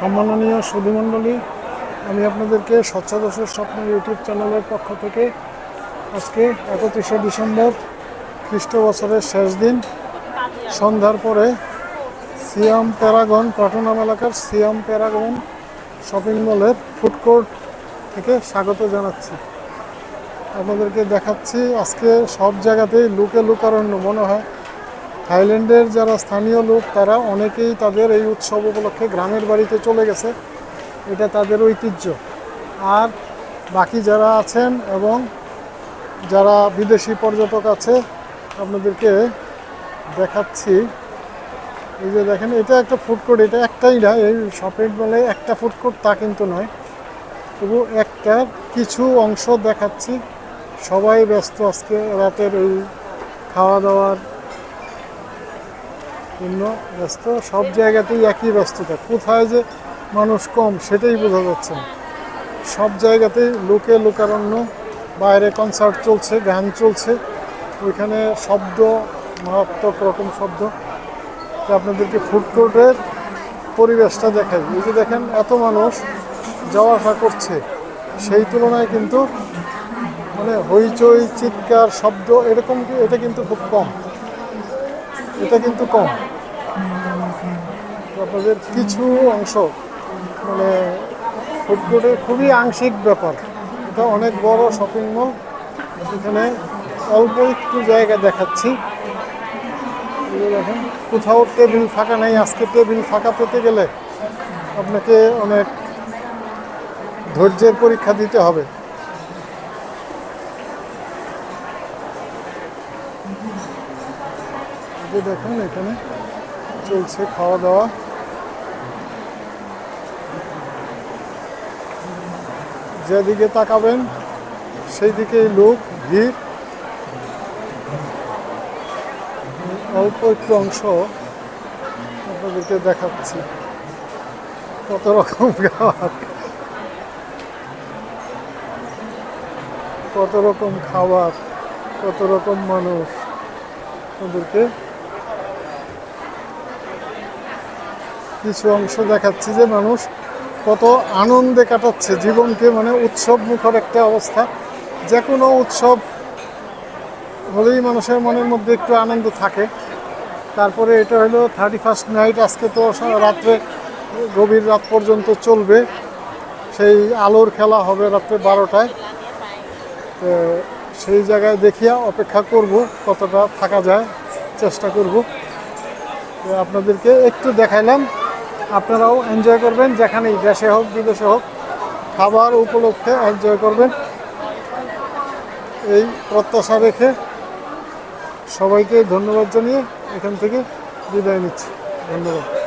সম্মাননীয় সুধীমণ্ডলী, আমি আপনাদেরকে স্বচ্ছদশের স্বপ্ন ইউটিউব চ্যানেলের পক্ষ থেকে আজকে একত্রিশে ডিসেম্বর খ্রিস্ট বছরের শেষ দিন। সন্ধ্যার পরে সিয়াম প্যারাগন, পাটনাম এলাকার সিয়াম প্যারাগন শপিং মলের ফুড কোর্ট থেকে স্বাগত জানাচ্ছি। আপনাদেরকে দেখাচ্ছি আজকে সব জায়গাতেই লুকে লুকারণ্য, মনে হয় থাইল্যান্ডের যারা স্থানীয় লোক, তারা অনেকেই তাদের এই উৎসব উপলক্ষে গ্রামের বাড়িতে চলে গেছে। এটা তাদের ঐতিহ্য। আর বাকি যারা আছেন এবং যারা বিদেশি পর্যটক আছে, আপনাদেরকে দেখাচ্ছি। এই যে দেখেন, এটা একটা ফুড কোর্ট এটা একটাই না, এই শপিং মলে একটা ফুড কোর্ট তা কিন্তু নয়। তবু একটা কিছু অংশ দেখাচ্ছি। সবাই ব্যস্ত আজকে রাতের এই খাওয়া দাওয়ার জন্য ব্যস্ত, সব জায়গাতেই একই ব্যস্ততা। কোথায় যে মানুষ কম, সেটাই বোঝা যাচ্ছে সব জায়গাতেই লোকে লোকারণ্য, বাইরে কনসার্ট চলছে, গান চলছে, ওইখানে শব্দ, মারাত্মক রকম শব্দ। আপনাদেরকে ফুড কোর্টের পরিবেশটা দেখাই। এই যে দেখেন, এত মানুষ যাওয়া আসা করছে। সেই তুলনায় কিন্তু মানে হইচই, চিৎকার, শব্দ, এরকম এটা কিন্তু খুব কম। এটা কিন্তু কম। আপনাদের কিছু অংশ মানে ফুড খুবই আংশিক ব্যাপার। এটা অনেক বড় শপিং মল এখানে অল্প একটু জায়গা দেখাচ্ছি। দেখেন, কোথাও টেবিল ফাঁকা নেই। আজকে টেবিল ফাঁকা পেতে গেলে আপনাকে অনেক ধৈর্যের পরীক্ষা দিতে হবে। যে দেখুন, এখানে চলছে খাওয়া দাওয়া যেদিকে তাকাবেন সেই দিকেই লোক, ভিড়। অল্প একটু অংশ আপনাদেরকে দেখাচ্ছি। কত রকম খাবার। কত রকম খাবার, কত রকম মানুষ ওদেরকে কিছু অংশ দেখাচ্ছে যে মানুষ কত আনন্দে কাটাচ্ছে জীবনকে মানে উৎসব মুখর একটা অবস্থা। যে কোনো উৎসব হলেই মানুষের মনের মধ্যে একটু আনন্দ থাকে। তারপরে এটা হলো থার্টি ফার্স্ট নাইট আজকে তো রাত্রে গভীর রাত পর্যন্ত চলবে। সেই আলোর খেলা হবে রাত্রে বারোটায়। তো সেই জায়গায় দেখিয়া অপেক্ষা করব কতটা থাকা যায়, চেষ্টা করব। আপনাদেরকে একটু দেখাইলাম। আপনারাও এনজয় করবেন, যেখানেই দেশে হোক, বিদেশে হোক, খাবার উপলক্ষে এনজয় করবেন। এই প্রত্যাশা রেখে সবাইকে ধন্যবাদ জানিয়ে এখান থেকে বিদায় নিচ্ছি। ধন্যবাদ।